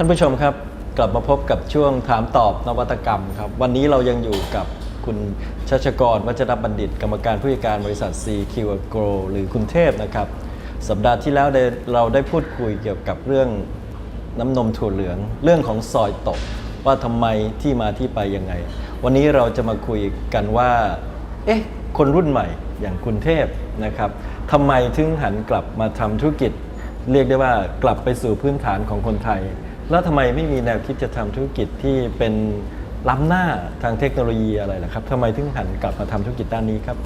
ท่านผู้ชมครับกลับมาพบกับช่วงถามตอบนวัตกรรมครับวันนี้เรายังอยู่กับคุณชัชกรวัชรบัณฑิต กรรมการผู้จัดการบริษัท CQ Agro หรือคุณเทพนะครับ สัปดาห์ที่แล้วเราได้พูดคุยเกี่ยวกับเรื่องน้ำนมถั่วเหลือง เรื่องของซอยตก ว่าทำไมที่มาที่ไปยังไง วันนี้เราจะมาคุยกันว่า เอ๊ะ คนรุ่นใหม่อย่างคุณเทพนะครับทำไมถึงหันกลับมาทำธุรกิจ เรียกได้ว่ากลับไปสู่พื้นฐานของคนไทย แล้วทำไมไม่มีแนวคิดจะทำธุรกิจที่เป็นล้ำหน้าทางเทคโนโลยีอะไรล่ะครับทำไมถึงหันกลับมาทำธุรกิจด้านนี้ครับ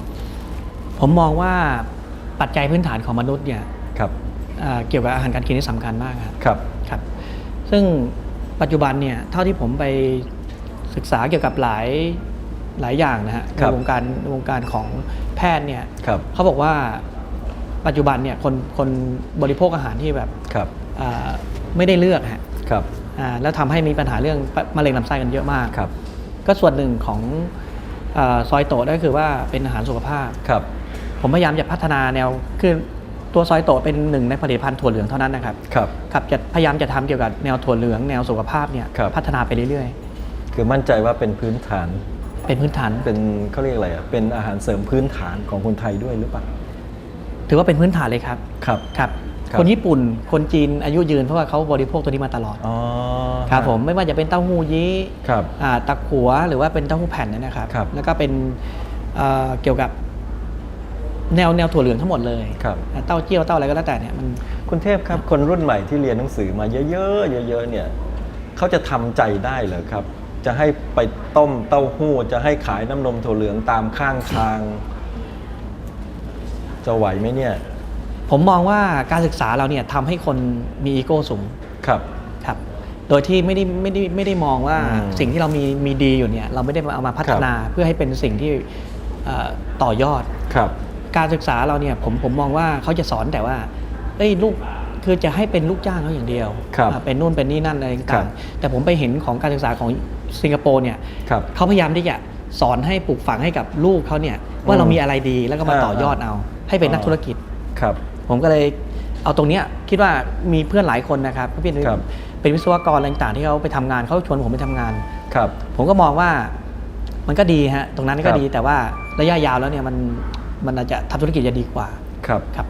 ผมมองว่าปัจจัยพื้นฐานของมนุษย์เนี่ยครับเอ่อเกี่ยวกับอาหารการกินที่สำคัญมากครับครับครับ ซึ่งปัจจุบันเนี่ยเท่าที่ผมไปศึกษาเกี่ยวกับหลายหลายอย่างนะฮะครับในวงการวงการของแพทย์เนี่ยครับเขาบอกว่าปัจจุบันเนี่ยคนคนบริโภคอาหารที่แบบครับอ่าไม่ได้เลือกฮะ ครับอ่าแล้วทำให้มีปัญหาเรื่องมะเร็งลำไส้กันเยอะมากครับ ก็ส่วนหนึ่งของอาซอยโตะก็คือว่าเป็นอาหารสุขภาพครับ ผมพยายามจะพัฒนาแนวคือตัวซอยโตะเป็นหนึ่งในผลิตภัณฑ์ถั่วเหลืองเท่านั้นนะครับครับครับจะพยายามจะทำเกี่ยวกับแนวถั่วเหลืองแนวสุขภาพเนี่ยครับพัฒนาไปเรื่อยคือมั่นใจว่าเป็นพื้นฐานๆเป็นพื้นฐานเป็นเขาเรียกอะไรอะเป็นอาหารเสริมพื้นฐานของคนไทยด้วยหรือเปล่าถือว่าเป็นพื้นฐานเลยครับครับครับ ครับคนญี่ปุ่น คนจีนอายุยืนเพราะว่าเขาบริโภคตัวนี้มาตลอดอ๋อครับผมไม่ว่าจะเป็นเต้าหู้ยี้ครับอ่าตะขัวหรือว่าเป็นเต้าหู้แผ่นเนยนะครับครับ แล้วก็เป็นเอ่อเกี่ยวกับแนวแนวถั่วเหลืองทั้งหมดเลยครับอ่าเต้าเจี้ยวเต้าอะไรก็แล้วแต่เนี่ยมันคุณเทพครับคนรุ่นใหม่ที่เรียนหนังสือมาเยอะๆเยอะๆเนี่ยเขาจะทำใจได้เหรอครับ จะให้ไปต้มเต้าหู้ จะให้ขายน้ำนมถั่วเหลืองตามข้างทาง จะไหวไหมเนี่ย ผมมองว่าการศึกษาเราเนี่ยทำให้คนมีอีโก้สูงครับ ครับ โดยที่ไม่ได้ไม่ได้ไม่ได้มองว่าอืมสิ่งที่เรามีมีดีอยู่เนี่ยเราไม่ได้เอามาพัฒนาเพื่อให้เป็นสิ่งที่เอ่อต่อยอด ครับ การศึกษาเราเนี่ยผมผมมองว่าเขาจะสอนแต่ว่าเอ้ยลูกคือจะให้เป็นลูกจ้างเขาอย่างเดียวครับอ่าเป็นนู่นเป็นนี่นั่นอะไรครัต่าบ งๆแต่ผมไปเห็นของการศึกษาของสิงคโปร์เนี่ยครับ เขาพยายามที่จะสอนให้ปลูกฝังให้กับลูกเขาเนี่ยว่าเรามีอะไรดีแล้วก็มาอ่าต่อยอดเอา ให้เป็นนักธุรกิจ ครับ ผมก็เลยเอาตรงเนี้ยคิดว่ามีเพื่อนหลายคนนะครับเพื่อนครับ เป็นวิศวกรอะไรต่างๆที่เขาไปทำงานเขาชวนผมไปทำงาน ครับ ผมก็มองว่ามันก็ดีฮะตรงนั้นคก็รับดีแต่ว่าระยะยาวแล้วเนี่ยมันมันอาจจะทำธุรกิจจะดีกว่าครับ ครับ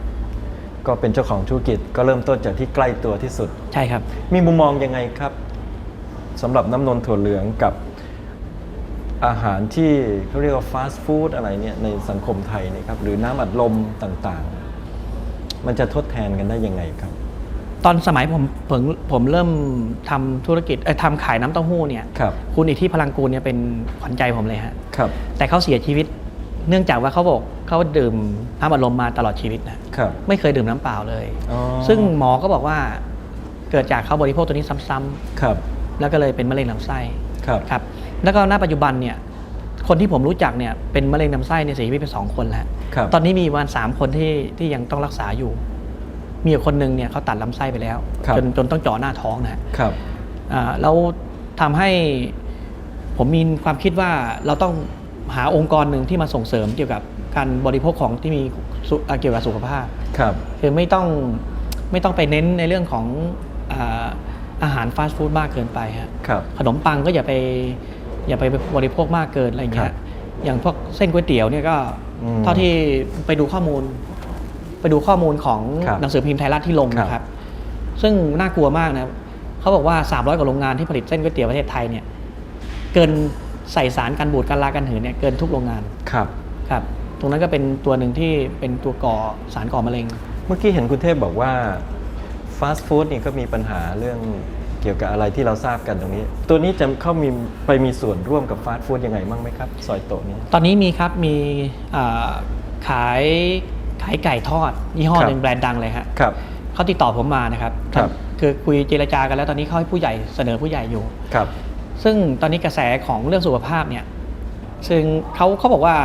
ก็เป็นเจ้าของธุรกิจก็เริ่มต้นจากที่ใกล้ตัวที่สุด ใช่ครับ มีมุมมองยังไงครับสำหรับน้ำนมถั่วเหลืองกับอาหารที่เขาเรียกว่าฟาสต์ฟู้ดอะไรเนี่ยในสังคมไทยเนี่ยครับหรือน้ำอัดลมต่างๆ มันจะทดแทนกันได้ยังไงครับ ตอนสมัยผมผมผมเริ่มทำธุรกิจเอ้ยทำขายน้ำเต้าหู้เนี่ยครับ คุณอิทธิพลังกูลเนี่ยเป็นขวัญใจผมเลยฮะ ครับ แต่เขาเสียชีวิต เนื่องจากว่าเขาบอกเขาดื่มน้ำอัดลมมาตลอดชีวิตนะครับ ไม่เคยดื่มน้ำเปล่าเลย อ๋อ ซึ่งหมอก็บอกว่าเกิดจากเขาบริโภคตัวนี้ซ้ำๆครับแล้วก็เลยเป็นมะเร็งลำไส้ครับ ครับ แล้วก็ณปัจจุบันเนี่ย คนที่ผมรู้จักเนี่ยเป็นมะเร็งลำไส้เนี่ยเสียชีวิตไปสองคนแล้ว ครับตอนนี้มีประมาณสามคนที่ที่ยังต้องรักษาอยู่ มีอยู่คนหนึ่งเนี่ยเขาตัดลำไส้ไปแล้วครับ จนจนต้องเจาะหน้าท้องนะฮะ ครับ อ่าแล้วทำให้ผมมีความคิดว่าเราต้องหาองค์กรหนึ่งที่มาส่งเสริมเกี่ยวกับการบริโภคของที่มีสุอ่าเกี่ยวกับสุขภาพ ครับ คือไม่ต้องไม่ต้องไปเน้นในเรื่องของอาอาหารฟาสต์ฟู้ดมากเกินไปฮะครับ ขนมปังก็อย่าไป อย่าไปบริโภคมากเกินอะไรอย่างเงี้ครัยบอย่างพวกเส้นก๋วยเตี๋ยวเนี่ยก็อืมเท่าที่ไปดูข้อมูล ไปดูข้อมูลของครับหนังสือพิมพ์ไทยรัฐที่ลงครับ นะครับ ซึ่งน่ากลัวมากนะเขาบอกว่า 300 กว่าโรงงานที่ผลิตเส้นก๋วยเตี๋ยวประเทศไทยเนี่ยเกินใส่สารกันบูดกันลากันหืนเนี่ยเกินทุกโรงงานครับ ครับ ตรงนั้นก็เป็นตัวหนึ่งที่เป็นตัวก่อสารก่อมะเร็ง เมื่อกี้เห็นคุณเทพบอกว่าฟาสต์ฟู้ดนี่ก็มีปัญหาเรื่อง เกี่ยวกับอะไรที่เราทราบกันตรงนี้ ตัวนี้จะเข้ามีไปมีส่วนร่วมกับฟาสต์ฟู้ดยังไงบ้างไหมครับ ซอยโตะนี้ ตอนนี้มีครับมีอ่าขายขายไก่ทอด ยี่ห้อครับหนึ่งแบรนด์ดังเลยฮะครับเขาติดต่อผมมานะครับครับ คือคุยเจรจากันแล้วตอนนี้เขาให้ผู้ใหญ่เสนอผู้ใหญ่อยู่ครับ ซึ่งตอนนี้กระแสของเรื่องสุขภาพเนี่ยซึ่งเขาเขาบอกว่า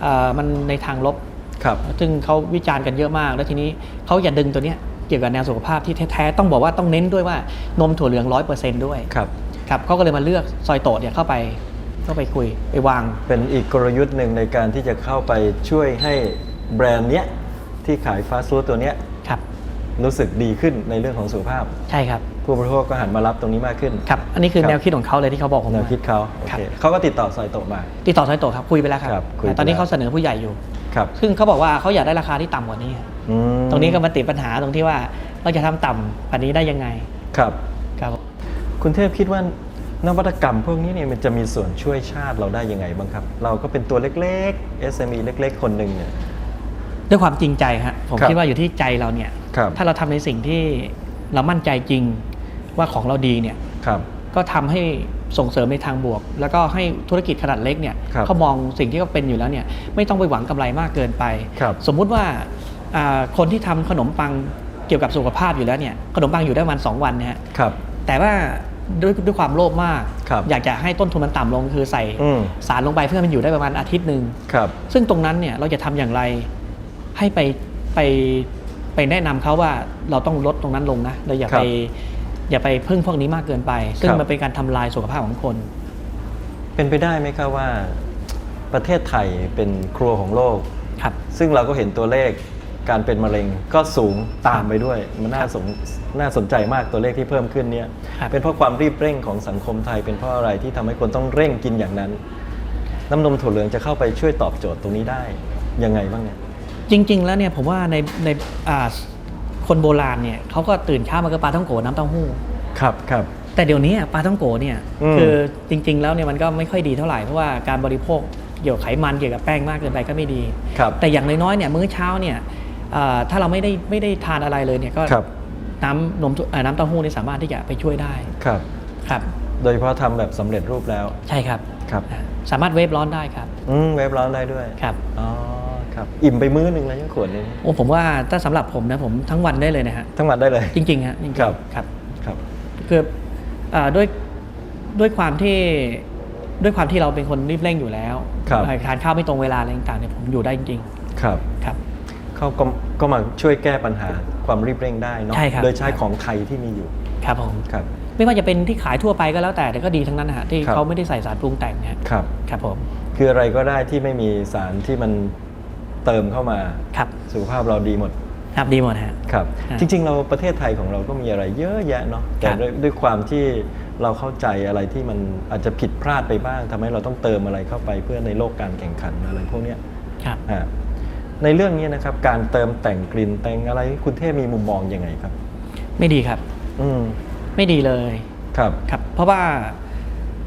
เอ่อมันในทางลบครับซึ่งเขาวิจารณ์กันเยอะมาก แล้วทีนี้เขาอย่าดึงตัวเนี้ย เกี่ยวกับแนวสุขภาพที่แท้ๆต้องบอกว่าต้องเน้นด้วยว่านมถั่วเหลืองร้อยเปอร์เซ็นต์ด้วยครับครับเขาก็เลยมาเลือกซอยโตะเนี่ยเข้าไปเข้าไปคุยไปวาง เป็นอีกกลยุทธ์หนึ่งในการที่จะเข้าไปช่วยให้แบรนด์เนี้ยที่ขายฟาสต์ฟู้ดตัวเนี้ยครับรู้สึกดีขึ้นในเรื่องของสุขภาพ ใช่ครับ ผู้บริโภคก็หันมารับตรงนี้มากขึ้นครับอันนี้คือครับแนวคิดของเขาเลยที่เขาบอกผมแนวมาคิดเขาโอครับเคเขาก็ติดต่อซอยโตะมา ติดต่อสายโตครับคุยไปแล้วครับครับคุยไปแต่ตอนนี้แล้วเขาเสนอผู้ใหญ่อยู่ครับซึ่งเขาบอกว่าเขาอยากได้ราคาที่ต่ำกว่านี้อืม ตรงนี้ก็มาติดปัญหาตรงที่ว่าเราจะทำต่ำกว่านี้ได้ยังไงครับครับ คุณเทพคิดว่านวัตกรรมพวกนี้เนี่ยมันจะมีส่วนช่วยชาติเราได้ยังไงบ้างครับ เราก็เป็นตัวเล็กๆ SME เล็ก ๆ คนหนึ่งเนี่ยด้วยความจริงใจฮะผมครับคิดว่าอยู่ที่ใจเราเนี่ยครับถ้าเราทำในสิ่งที่เรามั่นใจจริงว่าของเราดีเนี่ยครับก็ทำให้ส่งเสริมในทางบวก แล้วก็ให้ธุรกิจขนาดเล็กเนี่ยครับเขามองสิ่งที่เขาเป็นอยู่แล้วเนี่ยไม่ต้องไปหวังกำไรมากเกินไปครับสมมุติว่าอ่า คนที่ทำขนมปังเกี่ยวกับสุขภาพอยู่แล้วเนี่ยขนมปังอยู่ได้ประมาณสองวันเนี่ยฮะครับแต่ว่าด้วยด้วยความโลภมากครับอยากจะให้ต้นทุนมันต่ำลงคือใส่อืมสารลงไปเพื่อให้มันอยู่ได้ประมาณอาทิตย์หนึ่งครับซึ่งตรงนั้นเนี่ยเราจะทำอย่างไรให้ไปไปไปแนะนำเขาว่าเราต้องลดตรงนั้นลงนะเราอย่าครัไปบอย่าไปพึ่งพวกนี้มากเกินไป ซึ่งครับมันเป็นการทำลายสุขภาพของคน เป็นไปได้ไหมครับว่า ประเทศไทยเป็นครัวของโลกครับ ซึ่งเราก็เห็นตัวเลข การเป็นมะเร็งก็สูงตามไปด้วย มันน่าสนน่าสนใจมากตัวเลขที่เพิ่มขึ้นเนี่ยครับเป็นเพราะความรีบเร่งของสังคมไทย เป็นเพราะอะไรที่ทำให้คนต้องเร่งกินอย่างนั้น น้ำนมถั่วเหลืองจะเข้าไปช่วยตอบโจทย์ตรงนี้ได้ยังไงบ้างเนี่ยจริง ๆ แล้วเนี่ยผมว่าในในอ่าคนโบราณเนี่ยเขาก็ตื่นเช้ามาก็ปลาท่องโกน้ำเต้าหู้ครับครับแต่เดี๋ยวนี้ปลาท่องโกเนี่ยอืมคือจริง ๆ แล้วเนี่ยมันก็ไม่ค่อยดีเท่าไหร่เพราะว่าการบริโภคเกี่ยวกับไขมันเกี่ยวกับแป้งมากเกินไปก็ไม่ดีครับแต่อย่างน้อยๆเนี่ยมื้อเช้าเนี่ยอ่า ถ้าเราไม่ได้ไม่ได้ทานอะไรเลยเนี่ยก็ครับน้ำนมเอ่อน้ำเต้าหู้นี่สามารถที่จะไปช่วยได้ครับครับ โดยเฉพาะทำแบบสำเร็จรูปแล้ว ใช่ครับครับอ่าสามารถเวฟร้อนได้ครับอืมเวฟร้อนได้ด้วยครับอ๋อครับอิ่มไปมื้อหนึ่งแล้วยังขวดนึงโอ้ผมว่าถ้าสำหรับผมนะผมทั้งวันได้เลยนะฮะทั้งวันได้เลย จริงๆฮะจริงๆครับครับครับคืออ่าด้วยด้วยความที่ด้วยความที่เราเป็นคนรีบเร่งอยู่แล้วครับอ่าทานข้าวไม่ตรงเวลาอะไรต่างๆเนี่ยผมอยู่ได้จริงครับๆครับ เขาก็ก็มาช่วยแก้ปัญหาความรีบเร่งได้เนาะใช่ครับ โดยใช้ของไทยที่มีอยู่ครับผม ครับ ไม่ว่าจะเป็นที่ขายทั่วไปก็แล้วแต่แต่ก็ดีทั้งนั้นนะฮะที่ครับ เขาไม่ได้ใส่สารปรุงแต่งเนี่ยครับ ครับผมคืออะไรก็ได้ที่ไม่มีสารที่มันเติมเข้ามาครับสุขภาพเราดีหมด ครับดีหมดฮะ ครับ ฮะจริงๆ เราประเทศไทยของเราก็มีอะไรเยอะแยะเนาะแต่ครับ ด้วยด้วยความที่เราเข้าใจอะไรที่มันอาจจะผิดพลาดไปบ้างทำให้เราต้องเติมอะไรเข้าไปเพื่อในโลกการแข่งขันอะไรพวกเนี้ยครับ อ่า ในเรื่องนี้นะครับ การเติมแต่งกลิ่นแต่งอะไรคุณเทพมีมุมมองยังไงครับ ไม่ดีครับ อืมไม่ดีเลยครับครับ เพราะว่า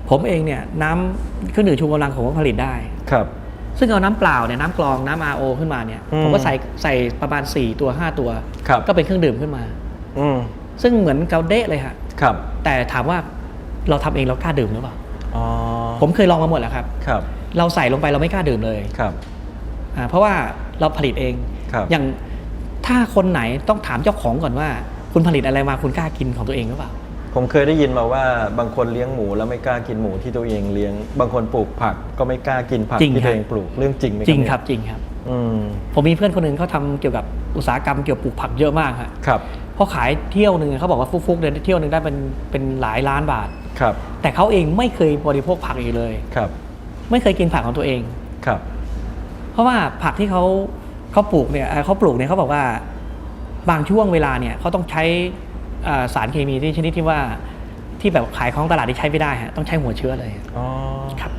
ผมเองเนี่ยน้ำเครื่องดื่มชูกำลังผมก็ผลิตได้ครับ ซึ่งเอาน้ำเปล่าเนี่ยน้ำกรองน้ำ RO ขึ้นมาเนี่ยอืมผมก็ใส่ใส่ประมาณ 4 ตัว 5 ตัวครับก็เป็นเครื่องดื่มขึ้นมาอืมซึ่งเหมือนเกาเดะเลยฮะครับ แต่ถามว่าเราทำเองเรากล้าดื่มหรือเปล่าอ๋อผมเคยลองมาหมดแล้วครับครับ เราใส่ลงไปเราไม่กล้าดื่มเลยครับอ่า เพราะว่าเราผลิตเองครับอย่างถ้าคนไหนต้องถามเจ้าของก่อนว่า คุณผลิตอะไรมาคุณกล้ากินของตัวเองหรือเปล่า ผมเคยได้ยินมาว่าบางคนเลี้ยงหมูแล้วไม่กล้ากินหมูที่ตัวเองเลี้ยง บางคนปลูกผักก็ไม่กล้ากินผักจริงที่ครัตัวบเองปลูกเรื่องจริงไหมจริงเนี่ยครับจริงครับอืมผมมีเพื่อนคนหนึ่งเขาทำเกี่ยวกับอุตสาหกรรมเกี่ยวกับปลูกผักเยอะมากฮะครับพอขายเที่ยวหนึ่งเขาบอกว่าฟุกๆเดือนเที่ยวหนึ่งได้เป็นเป็นหลายล้านบาทครับ แต่เขาเองไม่เคยบริโภคผักอีกเลยครับ ไม่เคยกินผักของตัวเองครับ เพราะว่าผักที่เขาเขาปลูกเนี่ยเอ่อเขาปลูกเนี่ยเขาบอกว่าบางช่วงเวลาเนี่ยเขาต้องใช้เอ่อสารเคมีที่ชนิดที่ว่าที่แบบขายของตลาดที่ใช้ไม่ได้ฮะต้องใช้หัวเชื้อเลยอ๋อครับ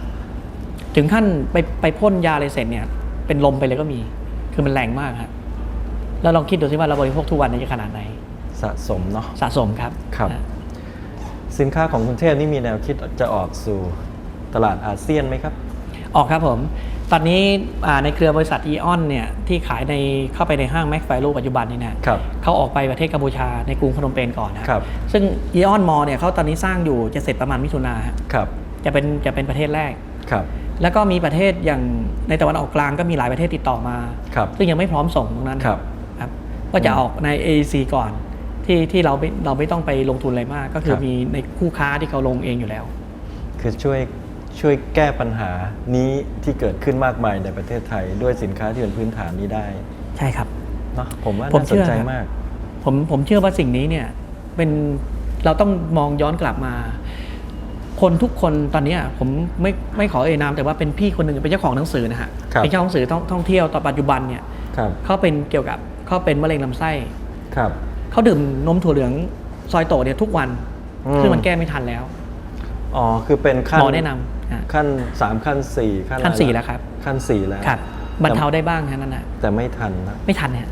ถึงขั้นไปไปพ่นยาอะไรเสร็จเนี่ย เป็นลมไปเลยก็มี คือมันแรงมากฮะแล้วลองคิดดูสิว่าเราบริโภคทุกวันนี้จะขนาดไหน สะสมเนาะสะสมครับครับนะสินค้าของคุณเทพนี่มีแนวคิดจะออกสู่ตลาดอาเซียนไหมครับ ออกครับผม ตอนนี้อ่าในเครือบริษัทอีออนเนี่ยที่ขายในเข้าไปในห้างแม็กไฟโลปัจจุบันนี่นะครับเขาออกไปประเทศกัมพูชาในกรุงพนมเปญก่อนนะครับซึ่งอีออนมอเนี่ยเขาตอนนี้สร้างอยู่จะเสร็จประมาณมิถุนาฮะครับจะเป็นจะเป็นประเทศแรกครับแล้วก็มีประเทศอย่างในตะวันออกกลางก็มีหลายประเทศติดต่อมาครับซึ่งยังไม่พร้อมส่งตรงนั้นครับครับก็จะออกใน AEC ก่อนที่ที่เราไม่เราไม่ต้องไปลงทุนอะไรมาก ก็คืคอรับมีในคู่ค้าที่เขาลงเองอยู่แล้ว คือช่วย ช่วยแก้ปัญหานี้ที่เกิดขึ้นมากมายในประเทศไทย ด้วยสินค้าที่เป็นพื้นฐานนี้ได้ใช่ครับเนาะผมว่าผมน่าเชื่สนอใจครับมาก ผมผมเชื่อว่าสิ่งนี้เนี่ยเป็นเราต้องมองย้อนกลับมา คนทุกคนตอนเนี้ยผมไม่ไม่ขอเอ่ยนามแต่ว่าเป็นพี่คนหนึ่งเป็นเจ้าของหนังสือนะฮะครับเป็นเจ้าของหนังสือท่องท่องเที่ยวต่อปัจจุบันเนี่ยครับเขาเป็นเกี่ยวกับเขาเป็นมะเร็งลำไส้ครับเขาดื่มนมถั่วเหลืองซอยโตเนี่ยทุกวันอืมซึ่งมันแก้ไม่ทันแล้ว อ๋อคือเป็นขั้นหมอแนะนำอะขั้นสามขั้นสี่ขั้นขั้นอะไรสี่แล้วครับ ขั้นสี่แล้วครับบรรเทาได้บ้างแค่นั้นนะแต่ไม่ทันนะไม่ทันเนี่ย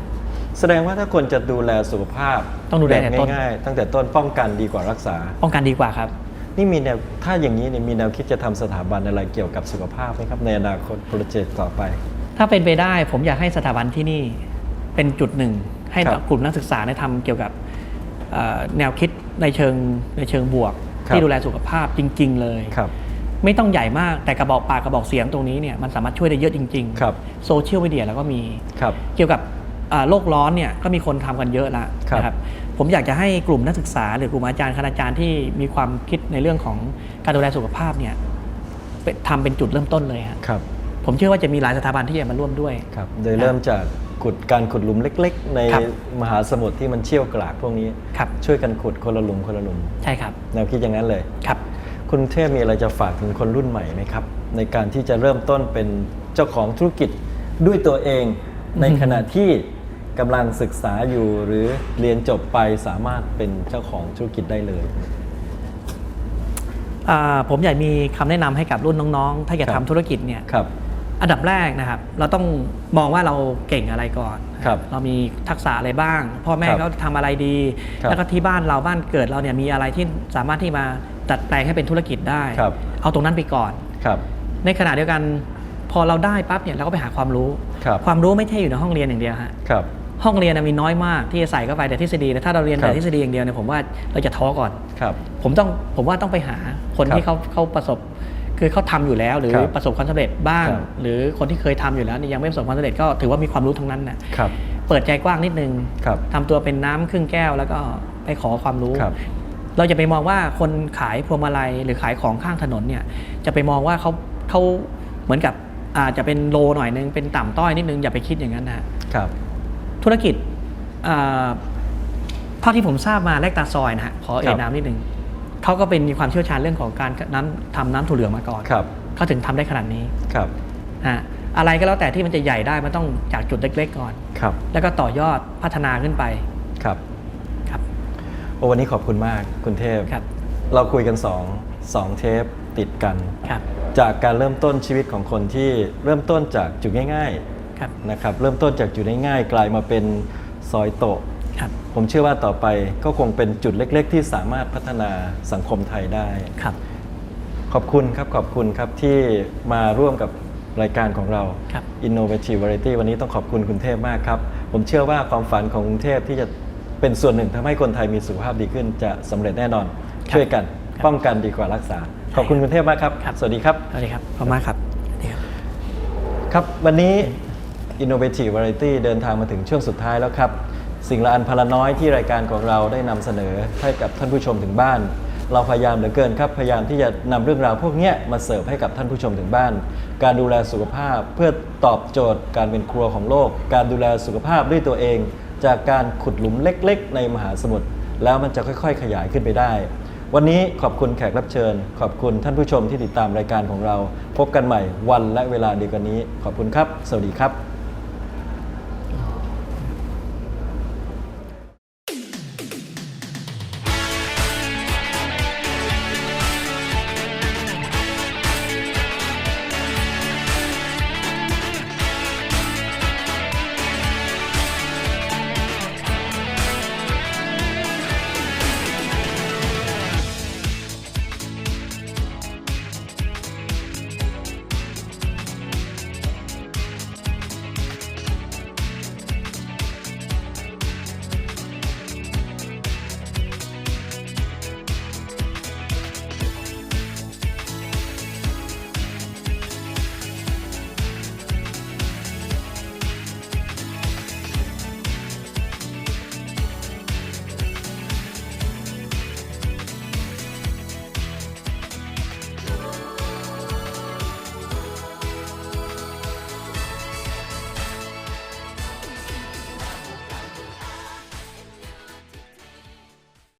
แสดงว่าถ้าคนจะดูแลสุขภาพต้องดูแลแบบแต่ต้น ง่ายๆตั้งแต่ต้นป้องกันดีกว่ารักษา ป้องกันดีกว่าครับ นี่มีแนวถ้าอย่างนี้เนี่ยมีแนวคิดจะทำสถาบันอะไรเกี่ยวกับสุขภาพไหมครับ ในอนาคตโปรเจกต์ต่อไป ถ้าเป็นไปได้ผมอยากให้สถาบันที่นี่เป็นจุดหนึ่ง ให้ครับ กลุ่มนักศึกษาได้ทำเกี่ยวกับเอ่อแนวคิดในเชิงในเชิงบวกครับ ที่ดูแลสุขภาพจริง ๆ เลยครับไม่ต้องใหญ่มากแต่กระบอกปากกระบอกเสียงตรงนี้เนี่ยมันสามารถช่วยได้เยอะจริงครับโซเชียลมีเดียแล้วก็มีครับเกี่ยวกับอ่าโลกร้อนเนี่ยก็มีคนทำกันเยอะแล้วครับนะครับผมอยากจะให้กลุ่มนักศึกษา หรือกลุ่มอาจารย์คณาจารย์ที่มีความคิดในเรื่องของการดูแลสุขภาพเนี่ยเป็นทำเป็นจุดเริ่มต้นเลยฮะครับผมเชื่อว่าจะมีหลายสถาบันที่จะมาร่วมด้วยครับโดยเริ่มจาก ขุดการขุดหลุมเล็ก ๆ ในครับมหาสมุทรที่มันเชี่ยวกรากพวกนี้ครับ ช่วยกันขุดคนละหลุมคนละหลุมใช่ครับแนวคิดอย่างนั้นเลย ครับ คุณเทพมีอะไรจะฝากถึงคนรุ่นใหม่ไหมครับ ในการที่จะเริ่มต้นเป็นเจ้าของธุรกิจด้วยตัวเอง ในขณะที่กำลังศึกษาอยู่หรือเรียนจบไปสามารถเป็นเจ้าของธุรกิจได้เลย อ่าผมอยากมีคำแนะนำให้กับรุ่นน้องๆ ถ้าอยากครับทำธุรกิจเนี่ยครับ อันดับแรกนะครับ เราต้องมองว่าเราเก่งอะไรก่อน ครับเรามีทักษะอะไรบ้าง พ่อแม่ครับเขาทำอะไรดี ครับแล้วก็ที่บ้านเราบ้านเกิดเราเนี่ยมีอะไรที่สามารถที่มาดัดแปลงให้เป็นธุรกิจได้ ครับ เอาตรงนั้นไปก่อน ครับ ในขณะเดียวกันพอเราได้ปั๊บเนี่ยเราก็ไปหาความรู้ ครับ ความรู้ไม่ใช่อยู่ในห้องเรียนอย่างเดียวฮะครับ ห้องเรียนนะมีน้อยมากที่จะใส่เข้าไปแต่ทฤษฎีแต่ถ้าเราเรียนครัแต่บทฤษฎีอย่างเดียวเนี่ยผมว่าเราจะท้อก่อน ครับ ผมต้องผมว่าต้องไปหาคนครับที่เขาเขาประสบ คือเขาทำอยู่แล้วหรือครับประสบความสำเร็จบ้างครับหรือคนที่เคยทำอยู่แล้วเนี่ยยังไม่ประสบความสำเร็จก็ถือว่ามีความรู้ทั้งนั้นนะครับเปิดใจกว้างนิดนึงครับทำตัวเป็นน้ำครึ่งแก้วแล้วก็ไปขอความรู้ครับเราจะไปมองว่าคนขายพวงมาลัยหรือขายของข้างถนนเนี่ย จะไปมองว่าเขาเขาเหมือนกับอาจจะเป็นโลหน่อยนึงเป็นต่ำต้อยนิดนึงอย่าไปคิดอย่างนั้นนะครับ ธุรกิจอ่าเท่าที่ผมทราบมาแรกตาซอยนะฮะขอเอ่ครัยบนามนิดนึง เขาก็เป็นมีความเชี่ยวชาญเรื่องของการน้ำทำน้ำถั่วเหลืองมาก่อนครับเขาถึงทำได้ขนาดนี้ครับฮะอะไรก็แล้วแต่ที่มันจะใหญ่ได้มันต้องจากจุดเล็ก ๆ ก่อนครับ แล้วก็ต่อยอดพัฒนาขึ้นไปครับครับโอ้วันนี้ขอบคุณมากคุณเทพครับ เราคุยกันสองสองเทปติดกันครับจากการเริ่มต้นชีวิตของคนที่เริ่มต้นจากจุดง่ายครับๆนะครับเริ่มต้นจากจุดง่ายๆกลายมาเป็นซอยโตะครับ ผมเชื่อว่าต่อไปก็คงเป็นจุดเล็ก ๆ ที่สามารถพัฒนาสังคมไทยได้ครับ ขอบคุณครับขอบคุณครับที่มาร่วมกับรายการของเรา ครับ Innovative Variety วันนี้ต้องขอบคุณคุณเทพมากครับ ผมเชื่อว่าความฝันของกรุงเทพที่จะเป็นส่วนหนึ่งทำให้คนไทยมีสุขภาพดีขึ้นจะสำเร็จแน่นอนครับช่วยกันครับป้องกันดีกว่ารักษา ขอบคุณคุณเทพมากครับ ครับ สวัสดีครับ สวัสดีครับขอบคุณมากครับสวัสดีครับ ครับ วันนี้ Innovative Variety เดินทางมาถึงช่วงสุดท้ายแล้วครับ สิ่งละอันพละน้อยที่รายการของเราได้นำเสนอให้กับท่านผู้ชมถึงบ้าน เราพยายามเหลือเกินครับพยายามที่จะนำเรื่องราวพวกนี้มาเสิร์ฟให้กับท่านผู้ชมถึงบ้าน การดูแลสุขภาพเพื่อตอบโจทย์การเป็นครัวของโลก การดูแลสุขภาพด้วยตัวเอง จากการขุดหลุมเล็ก ๆ ในมหาสมุทรแล้วมันจะค่อย ๆ ขยายขึ้นไปได้ วันนี้ขอบคุณแขกรับเชิญ ขอบคุณท่านผู้ชมที่ติดตามรายการของเรา พบกันใหม่วันและเวลาเดียวกันนี้ ขอบคุณครับ สวัสดีครับ